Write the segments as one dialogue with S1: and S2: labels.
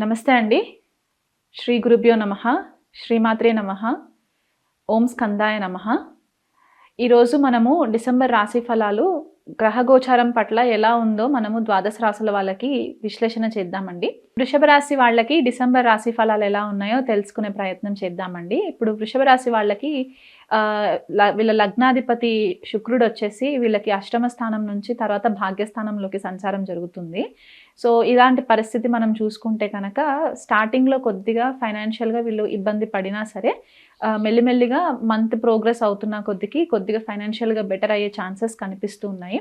S1: నమస్తే అండి. శ్రీ గురుభ్యో నమ శ్రీమాత్రే నమ ఓం స్కందాయ నమ. ఈరోజు మనము డిసెంబర్ రాశి ఫలాలు గ్రహగోచారం పట్ల ఎలా ఉందో మనము ద్వాదశ రాశుల వాళ్ళకి విశ్లేషణ చేద్దామండి. వృషభ రాశి వాళ్ళకి డిసెంబర్ రాశి ఫలాలు ఎలా ఉన్నాయో తెలుసుకునే ప్రయత్నం చేద్దామండి. ఇప్పుడు వృషభ రాశి వాళ్ళకి వీళ్ళ లగ్నాధిపతి శుక్రుడు వచ్చేసి వీళ్ళకి అష్టమ స్థానం నుంచి తర్వాత భాగ్యస్థానంలోకి సంచారం జరుగుతుంది. సో ఇలాంటి పరిస్థితి మనం చూసుకుంటే కనుక స్టార్టింగ్లో కొద్దిగా ఫైనాన్షియల్గా వీళ్ళు ఇబ్బంది పడినా సరే మెల్లిమెల్లిగా మంత్ ప్రోగ్రెస్ అవుతున్న కొద్దికి కొద్దిగా ఫైనాన్షియల్గా బెటర్ అయ్యే ఛాన్సెస్ కనిపిస్తూ ఉన్నాయి.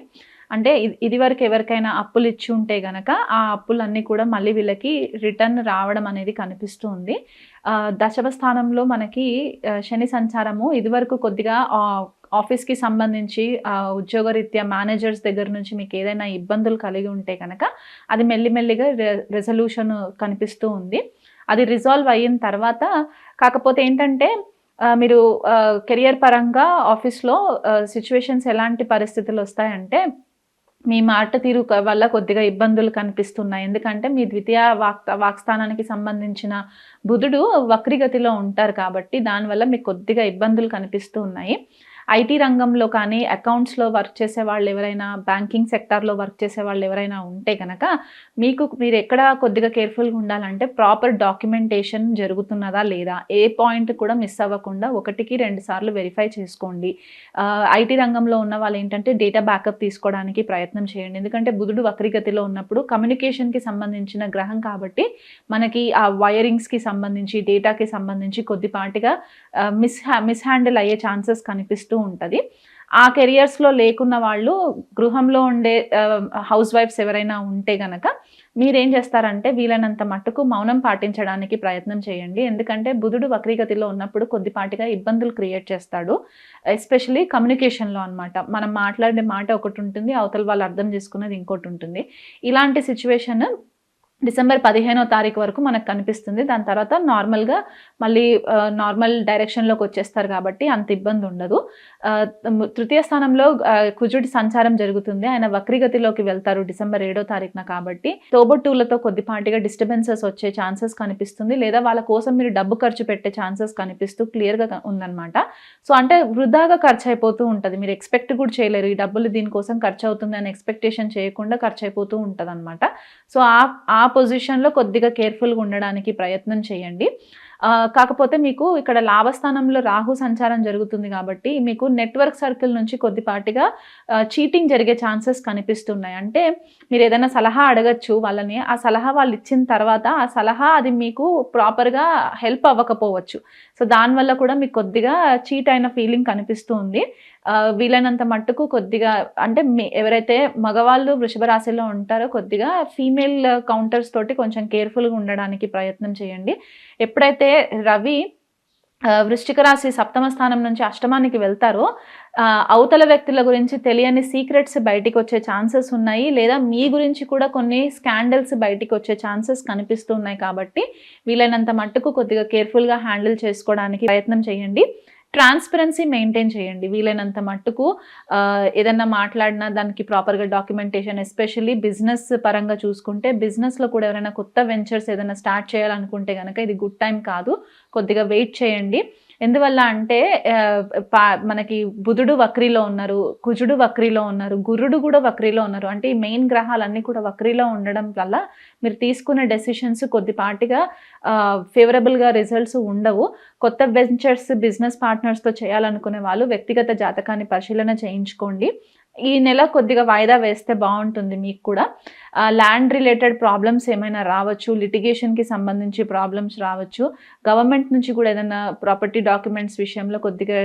S1: అంటే ఇది ఇదివరకు ఎవరికైనా అప్పులు ఇచ్చి ఉంటే గనక ఆ అప్పులన్నీ కూడా మళ్ళీ వీళ్ళకి రిటర్న్ రావడం అనేది కనిపిస్తుంది దశమ స్థానంలో మనకి శని సంచారము ఇదివరకు కొద్దిగా ఆ, ఆఫీస్కి సంబంధించి ఉద్యోగరీత్యా మేనేజర్స్ దగ్గర నుంచి మీకు ఏదైనా ఇబ్బందులు కలిగి ఉంటే కనుక అది మెల్లిమెల్లిగా రెజల్యూషన్ కనిపిస్తూ ఉంది. అది రిజాల్వ్ అయిన తర్వాత కాకపోతే ఏంటంటే మీరు కెరియర్ పరంగా ఆఫీస్లో సిచ్యువేషన్స్ ఎలాంటి పరిస్థితులు వస్తాయంటే మీ మాట తీరు వల్ల కొద్దిగా ఇబ్బందులు కనిపిస్తున్నాయి. ఎందుకంటే మీ ద్వితీయ వాక్ వాక్స్థానానికి సంబంధించిన బుధుడు వక్రిగతిలో ఉంటారు కాబట్టి దానివల్ల మీకు కొద్దిగా ఇబ్బందులు కనిపిస్తూ ఉన్నాయి. ఐటీ రంగంలో కానీ అకౌంట్స్లో వర్క్ చేసే వాళ్ళు ఎవరైనా బ్యాంకింగ్ సెక్టార్లో వర్క్ చేసే వాళ్ళు ఎవరైనా ఉంటే కనుక మీకు మీరు ఎక్కడ కొద్దిగా కేర్ఫుల్గా ఉండాలంటే ప్రాపర్ డాక్యుమెంటేషన్ జరుగుతున్నదా లేదా ఏ పాయింట్ కూడా మిస్ అవ్వకుండా ఒకటికి రెండు సార్లు వెరిఫై చేసుకోండి. ఐటీ రంగంలో ఉన్న వాళ్ళు ఏంటంటే డేటా బ్యాకప్ తీసుకోవడానికి ప్రయత్నం చేయండి. ఎందుకంటే బుధుడు వక్రిగతిలో ఉన్నప్పుడు కమ్యూనికేషన్కి సంబంధించిన గ్రహం కాబట్టి మనకి ఆ వైరింగ్స్కి సంబంధించి డేటాకి సంబంధించి కొద్దిపాటిగా మిస్ మిస్ హ్యాండిల్ అయ్యే ఛాన్సెస్ కనిపిస్తూ ఉంటుంది. ఆ కెరియర్స్లో లేకున్న వాళ్ళు గృహంలో ఉండే హౌస్ వైఫ్స్ ఎవరైనా ఉంటే గనక మీరేం చేస్తారంటే వీలైనంత మట్టుకు మౌనం పాటించడానికి ప్రయత్నం చేయండి. ఎందుకంటే బుధుడు వక్రీగతిలో ఉన్నప్పుడు కొద్దిపాటిగా ఇబ్బందులు క్రియేట్ చేస్తాడు. ఎస్పెషలీ కమ్యూనికేషన్లో అన్నమాట. మనం మాట్లాడే మాట ఒకటి ఉంటుంది అవతల వాళ్ళు అర్థం చేసుకున్నది ఇంకోటి ఉంటుంది. ఇలాంటి సిచ్యువేషన్ డిసెంబర్ పదిహేనో తారీఖు వరకు మనకు కనిపిస్తుంది. దాని తర్వాత నార్మల్గా మళ్ళీ నార్మల్ డైరెక్షన్లోకి వచ్చేస్తారు కాబట్టి అంత ఇబ్బంది ఉండదు. తృతీయ స్థానంలో కుజుడి సంచారం జరుగుతుంది. ఆయన వక్రిగతిలోకి వెళ్తారు డిసెంబర్ ఏడో తారీఖున కాబట్టి. తోబట్టులతో కొద్దిపాటిగా డిస్టర్బెన్సెస్ వచ్చే ఛాన్సెస్ కనిపిస్తుంది. లేదా వాళ్ళ కోసం మీరు డబ్బు ఖర్చు పెట్టే ఛాన్సెస్ కనిపిస్తూ క్లియర్గా ఉందన్నమాట. సో అంటే వృధాగా ఖర్చు అయిపోతూ ఉంటుంది. మీరు ఎక్స్పెక్ట్ కూడా చేయలేరు. ఈ డబ్బులు దీనికోసం ఖర్చు అవుతుంది అని ఎక్స్పెక్టేషన్ చేయకుండా ఖర్చు అయిపోతూ ఉంటుంది అనమాట సో ఆ పొజిషన్లో కొద్దిగా కేర్ఫుల్గా ఉండడానికి ప్రయత్నం చేయండి. కాకపోతే మీకు ఇక్కడ లాభస్థానంలో రాహు సంచారం జరుగుతుంది కాబట్టి మీకు నెట్వర్క్ సర్కిల్ నుంచి కొద్దిపాటిగా చీటింగ్ జరిగే ఛాన్సెస్ కనిపిస్తున్నాయి. అంటే మీరు ఏదైనా సలహా అడగచ్చు వాళ్ళని ఆ సలహా వాళ్ళు ఇచ్చిన తర్వాత ఆ సలహా అది మీకు ప్రాపర్గా హెల్ప్ అవ్వకపోవచ్చు. సో దానివల్ల కూడా మీకు కొద్దిగా చీట్ అయిన ఫీలింగ్ కనిపిస్తుంది వీలైనంత మట్టుకు కొద్దిగా అంటే ఎవరైతే మగవాళ్ళు వృషభ రాశిలో ఉంటారో కొద్దిగా ఫీమేల్ కౌంటర్స్ తోటి కొంచెం కేర్ఫుల్గా ఉండడానికి ప్రయత్నం చేయండి. ఎప్పుడైతే రవి ఆ, వృశ్చిక రాశి సప్తమ స్థానం నుంచి అష్టమానికి వెళ్తారో అవతల వ్యక్తుల గురించి తెలియని సీక్రెట్స్ బయటికి వచ్చే ఛాన్సెస్ ఉన్నాయి. లేదా మీ గురించి కూడా కొన్ని స్కాండల్స్ బయటికి వచ్చే ఛాన్సెస్ కనిపిస్తున్నాయి కాబట్టి వీలైనంత మట్టుకు కొద్దిగా కేర్ఫుల్గా హ్యాండిల్ చేసుకోవడానికి ప్రయత్నం చేయండి. ట్రాన్స్పరెన్సీ మెయింటైన్ చేయండి. వీలైనంత మట్టుకు ఏదన్నా మాట్లాడినా దానికి ప్రాపర్గా డాక్యుమెంటేషన్ ఎస్పెషల్లీ బిజినెస్ పరంగా చూసుకుంటే బిజినెస్లో కూడా ఎవరైనా కొత్త వెంచర్స్ ఏదైనా స్టార్ట్ చేయాలనుకుంటే కనుక ఇది గుడ్ టైం కాదు. కొద్దిగా వెయిట్ చేయండి. ఎందువల్ల అంటే పా- మనకి బుధుడు వక్రీలో ఉన్నారు కుజుడు వక్రీలో ఉన్నారు గురుడు కూడా వక్రీలో ఉన్నారు. అంటే ఈ మెయిన్ గ్రహాలన్నీ కూడా వక్రీలో ఉండడం వల్ల మీరు తీసుకున్న డెసిషన్స్ కొద్దిపాటిగా ఫేవరబుల్గా రిజల్ట్స్ ఉండవు. కొత్త వెంచర్స్ బిజినెస్ పార్ట్నర్స్తో చేయాలనుకునే వాళ్ళు వ్యక్తిగత జాతకాన్ని పరిశీలన చేయించుకోండి. ఈ నెల కొద్దిగా వాయిదా వేస్తే బాగుంటుంది మీకు కూడా. ల్యాండ్ రిలేటెడ్ ప్రాబ్లమ్స్ ఏమైనా రావచ్చు లిటిగేషన్కి సంబంధించి ప్రాబ్లమ్స్ రావచ్చు. గవర్నమెంట్ నుంచి కూడా ఏదైనా ప్రాపర్టీ డాక్యుమెంట్స్ విషయంలో కొద్దిగా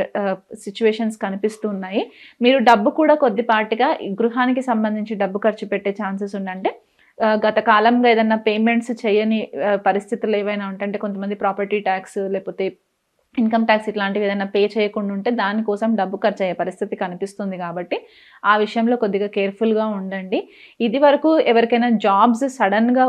S1: సిచ్యువేషన్స్ కనిపిస్తూ ఉన్నాయి. మీరు డబ్బు కూడా కొద్దిపాటిగా గృహానికి సంబంధించి డబ్బు ఖర్చు పెట్టే ఛాన్సెస్ ఉందంటే గత కాలంగా ఏదైనా పేమెంట్స్ చేయని పరిస్థితులు ఏవైనా ఉంటే కొంతమంది ప్రాపర్టీ ట్యాక్స్ లేకపోతే ఇన్కమ్ ట్యాక్స్ ఇట్లాంటివి ఏదైనా పే చేయకుండా ఉంటే దానికోసం డబ్బు ఖర్చు అయ్యే పరిస్థితి కనిపిస్తుంది కాబట్టి ఆ విషయంలో కొద్దిగా కేర్ఫుల్గా ఉండండి. ఇది వరకు ఎవరికైనా జాబ్స్ సడన్గా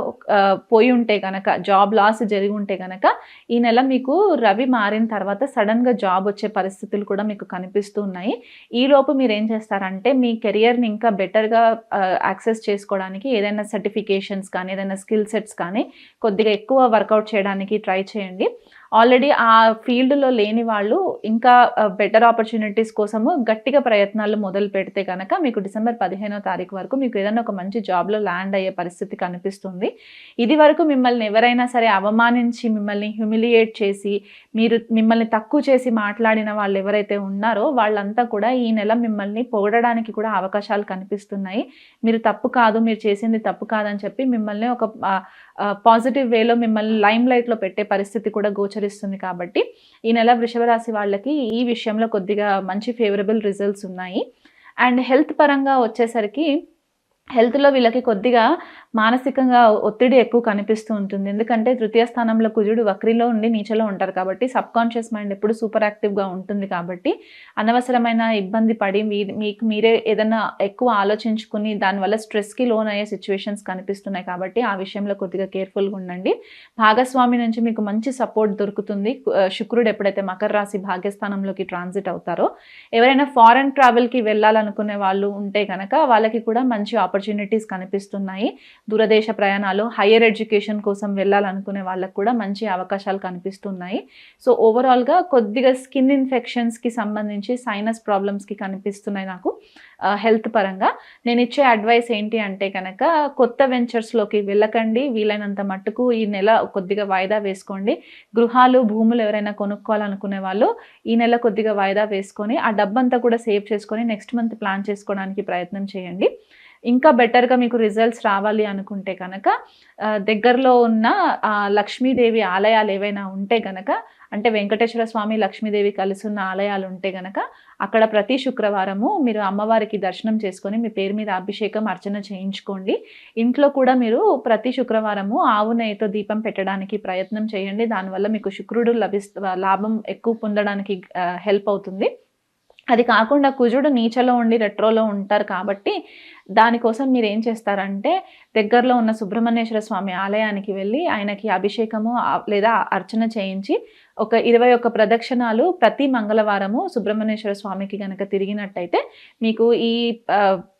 S1: పోయి ఉంటే కనుక జాబ్ లాస్ జరిగి ఉంటే కనుక ఈ నెల మీకు రవి మారిన తర్వాత సడన్గా జాబ్ వచ్చే పరిస్థితులు కూడా మీకు కనిపిస్తున్నాయి ఈలోపు మీరు ఏం చేస్తారంటే మీ కెరియర్ని ఇంకా బెటర్గా యాక్సెస్ చేసుకోవడానికి ఏదైనా సర్టిఫికేషన్స్ కానీ ఏదైనా స్కిల్ సెట్స్ కానీ కొద్దిగా ఎక్కువ వర్కౌట్ చేయడానికి ట్రై చేయండి. ఆల్రెడీ ఆ ఫీల్డ్లో లేని వాళ్ళు ఇంకా బెటర్ ఆపర్చునిటీస్ కోసము గట్టిగా ప్రయత్నాలు మొదలు పెడితే కనుక మీకు డిసెంబర్ పదిహేనో తారీఖు వరకు మీకు ఏదైనా ఒక మంచి జాబ్లో ల్యాండ్ అయ్యే పరిస్థితి కనిపిస్తుంది. ఇది వరకు మిమ్మల్ని ఎవరైనా సరే అవమానించి మిమ్మల్ని హ్యూమిలియేట్ చేసి మీరు మిమ్మల్ని తక్కువ చేసి మాట్లాడిన వాళ్ళు ఎవరైతే ఉన్నారో వాళ్ళంతా కూడా ఈ నెల మిమ్మల్ని పొగడడానికి కూడా అవకాశాలు కనిపిస్తున్నాయి. మీరు తప్పు కాదు మీరు చేసింది తప్పు కాదని చెప్పి మిమ్మల్ని ఒక పాజిటివ్ వేలో మిమ్మల్ని లైమ్ లైట్లో పెట్టే పరిస్థితి కూడా గోచరిస్తుంది కాబట్టి ఈ నెల వృషభరాశి వాళ్ళకి ఈ విషయంలో కొద్దిగా మంచి ఫేవరబుల్ రిజల్ట్స్ ఉన్నాయి. అండ్ హెల్త్ పరంగా వచ్చేసరికి హెల్త్లో వీళ్ళకి కొద్దిగా మానసికంగా ఒత్తిడి ఎక్కువ కనిపిస్తూ ఉంటుంది. ఎందుకంటే తృతీయ స్థానంలో కుజుడు వక్రిలో ఉండి నీచలో ఉంటారు కాబట్టి సబ్ కాన్షియస్ మైండ్ ఎప్పుడు సూపర్ యాక్టివ్గా ఉంటుంది కాబట్టి అనవసరమైన ఇబ్బంది పడి మీకు మీరే ఏదైనా ఎక్కువ ఆలోచించుకుని దానివల్ల స్ట్రెస్కి లోన్ అయ్యే సిచ్యువేషన్స్ కనిపిస్తున్నాయి కాబట్టి ఆ విషయంలో కొద్దిగా కేర్ఫుల్గా ఉండండి. భాగస్వామి నుంచి మీకు మంచి సపోర్ట్ దొరుకుతుంది. శుక్రుడు ఎప్పుడైతే మకర రాశి భాగ్యస్థానంలోకి ట్రాన్సిట్ అవుతారో ఎవరైనా ఫారెన్ ట్రావెల్కి వెళ్ళాలనుకునే వాళ్ళు ఉంటే కనుక వాళ్ళకి కూడా మంచి ఆపర్చునిటీస్ కనిపిస్తున్నాయి. దూరదేశ ప్రయాణాలు హయ్యర్ ఎడ్యుకేషన్ కోసం వెళ్ళాలనుకునే వాళ్ళకు కూడా మంచి అవకాశాలు కనిపిస్తున్నాయి. సో ఓవరాల్గా కొద్దిగా స్కిన్ ఇన్ఫెక్షన్స్కి సంబంధించి సైనస్ ప్రాబ్లమ్స్కి కనిపిస్తున్నాయి నాకు హెల్త్ పరంగా. నేను ఇచ్చే అడ్వైస్ ఏంటి అంటే కనుక కొత్త వెంచర్స్లోకి వెళ్ళకండి. వీలైనంత మట్టుకు ఈ నెల కొద్దిగా వాయిదా వేసుకోండి. గృహాలు భూములు ఎవరైనా కొనుక్కోవాలనుకునే వాళ్ళు ఈ నెల కొద్దిగా వాయిదా వేసుకొని ఆ డబ్బంతా కూడా సేవ్ చేసుకొని నెక్స్ట్ మంత్ ప్లాన్ చేసుకోవడానికి ప్రయత్నం చేయండి. ఇంకా బెటర్గా మీకు రిజల్ట్స్ రావాలి అనుకుంటే కనుక దగ్గరలో ఉన్న లక్ష్మీదేవి ఆలయాలు ఏవైనా ఉంటే కనుక అంటే వెంకటేశ్వర స్వామి లక్ష్మీదేవి కలిసి ఉన్న ఆలయాలు ఉంటే కనుక అక్కడ ప్రతి శుక్రవారము మీరు అమ్మవారికి దర్శనం చేసుకొని మీ పేరు మీద అభిషేకం అర్చన చేయించుకోండి. ఇంట్లో కూడా మీరు ప్రతి శుక్రవారము ఆవు నెయ్యితో దీపం పెట్టడానికి ప్రయత్నం చేయండి. దానివల్ల మీకు శుక్రుడు లభిస్త లాభం ఎక్కువ పొందడానికి హెల్ప్ అవుతుంది. అది కాకుండా కుజుడు నీచలో ఉండి రెట్రోలో ఉంటారు కాబట్టి దానికోసం మీరు ఏం చేస్తారంటే దగ్గరలో ఉన్న సుబ్రహ్మణ్యేశ్వర స్వామి ఆలయానికి వెళ్ళి ఆయనకి అభిషేకము లేదా అర్చన చేయించి ఒక ఇరవై ఒక్క ప్రదక్షిణాలు ప్రతి మంగళవారము సుబ్రహ్మణ్యేశ్వర స్వామికి కనుక తిరిగినట్టయితే మీకు ఈ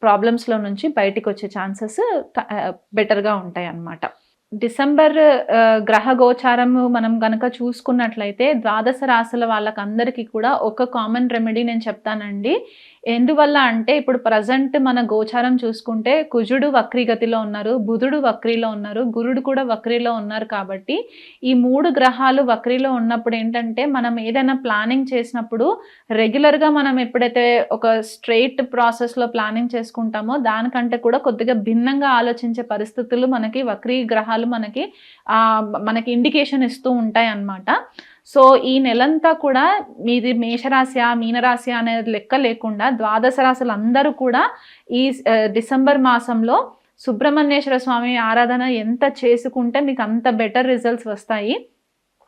S1: ప్రాబ్లమ్స్లో నుంచి బయటికి వచ్చే ఛాన్సెస్ బెటర్గా ఉంటాయి అన్నమాట డిసెంబర్ గ్రహ గోచారము మనం గనక చూసుకున్నట్లయితే ద్వాదశ రాశుల వాళ్ళకందరికీ కూడా ఒక కామన్ రెమెడీ నేను చెప్తానండి. ఎందువల్ల అంటే ఇప్పుడు ప్రజెంట్ మన గోచారం చూసుకుంటే కుజుడు వక్రీగతిలో ఉన్నారు బుధుడు వక్రీలో ఉన్నారు గురుడు కూడా వక్రీలో ఉన్నారు కాబట్టి ఈ మూడు గ్రహాలు వక్రీలో ఉన్నప్పుడు ఏంటంటే మనం ఏదైనా ప్లానింగ్ చేసినప్పుడు రెగ్యులర్గా మనం ఎప్పుడైతే ఒక స్ట్రెయిట్ ప్రాసెస్లో ప్లానింగ్ చేసుకుంటామో దానికంటే కూడా కొద్దిగా భిన్నంగా ఆలోచించే పరిస్థితులు మనకి వక్రీ గ్రహాలు మనకి మనకి ఇండికేషన్ ఇస్తూ ఉంటాయి అన్నమాట సో ఈ నెలంతా కూడా మీది మేషరాశి మీనరాశి అనేది లెక్క లేకుండా ద్వాదశ రాశులు అందరూ కూడా ఈ డిసెంబర్ మాసంలో సుబ్రహ్మణ్యేశ్వర స్వామి ఆరాధన ఎంత చేసుకుంటే మీకు అంత బెటర్ రిజల్ట్స్ వస్తాయి.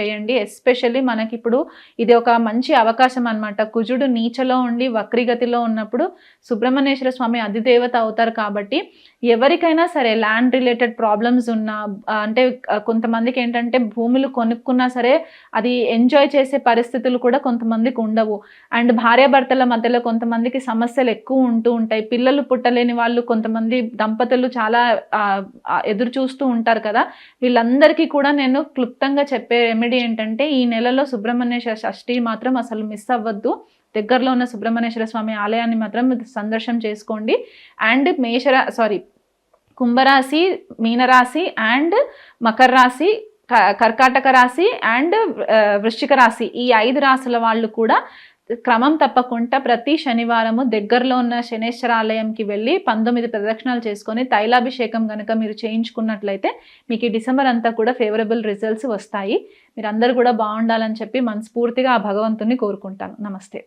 S1: చేయండి. ఎస్పెషల్లీ మనకి ఇప్పుడు ఇది ఒక మంచి అవకాశం అనమాట కుజుడు నీచలో ఉండి వక్రిగతిలో ఉన్నప్పుడు సుబ్రహ్మణ్యేశ్వర స్వామి అధిదేవత అవుతారు కాబట్టి ఎవరికైనా సరే ల్యాండ్ రిలేటెడ్ ప్రాబ్లమ్స్ ఉన్నా అంటే కొంతమందికి ఏంటంటే భూములు కొనుక్కున్నా సరే అది ఎంజాయ్ చేసే పరిస్థితులు కూడా కొంతమందికి ఉండవు. అండ్ భార్యాభర్తల మధ్యలో కొంతమందికి సమస్యలు ఎక్కువ ఉంటూ ఉంటాయి. పిల్లలు పుట్టలేని వాళ్ళు కొంతమంది దంపతులు చాలా ఎదురు చూస్తూ ఉంటారు కదా. వీళ్ళందరికీ కూడా నేను క్లుప్తంగా చెప్పే రెమెడీ ఏంటంటే ఈ నెలలో సుబ్రహ్మణ్యేశ్వర షష్ఠి మాత్రం అసలు మిస్ అవ్వద్దు. దగ్గరలో ఉన్న సుబ్రహ్మణ్యేశ్వర స్వామి ఆలయాన్ని మాత్రం సందర్శనం చేసుకోండి. అండ్ మేషరా సారీ కుంభరాశి మీనరాశి అండ్ మకర రాశి కర్కాటక రాశి అండ్ వృశ్చిక రాశి ఈ ఐదు రాశుల వాళ్ళు కూడా క్రమం తప్పకుండా ప్రతి శనివారము దగ్గరలో ఉన్న శనేశ్వర ఆలయంకి వెళ్ళి పంతొమ్మిది ప్రదక్షిణాలు చేసుకొని తైలాభిషేకం కనుక మీరు చేయించుకున్నట్లయితే మీకు ఈ డిసెంబర్ అంతా కూడా ఫేవరబుల్ రిజల్ట్స్ వస్తాయి. మీరు అందరూ కూడా బాగుండాలని చెప్పి మనస్ఫూర్తిగా ఆ భగవంతుని కోరుకుంటాను. నమస్తే.